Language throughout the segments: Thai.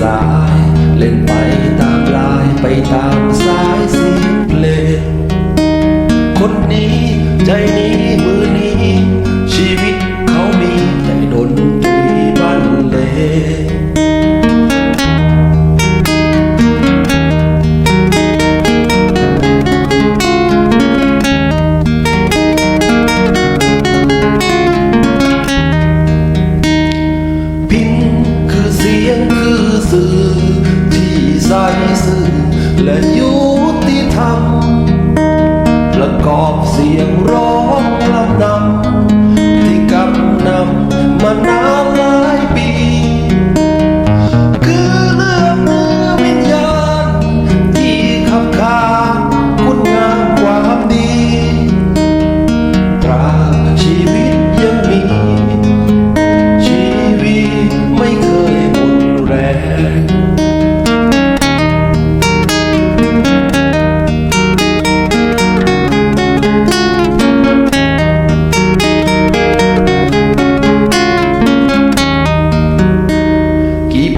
สาย เล่นไปตามลายไปตามสายเสียงเพลงคนนี้ใจนี้ และยุติธรรมประกอบเสียงร้อง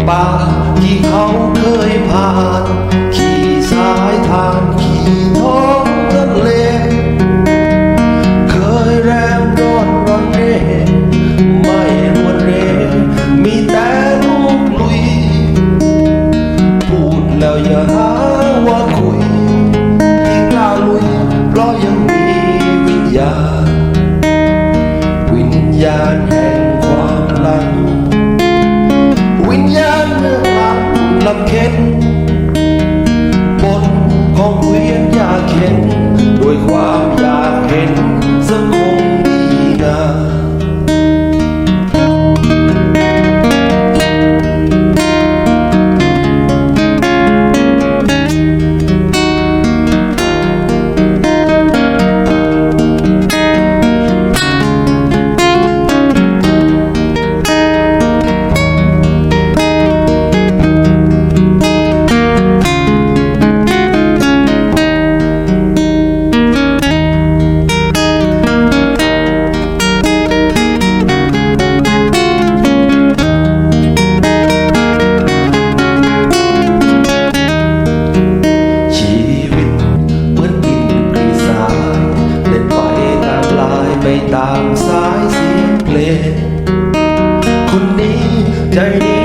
ป่ากี่เขาเคยผ่าน ขี่สายทานขี่ท้องทะเล เคยแรมร้อนร้อนเร่ไม่รวนเรมีแต่ลูกลุย พูดแล้วอย่าหาว่าคุย ที่กล้าลุย เพราะยังมีวิญญาณวิญญาณแห่งามสายเสียงเพลงคนนี้ใจดี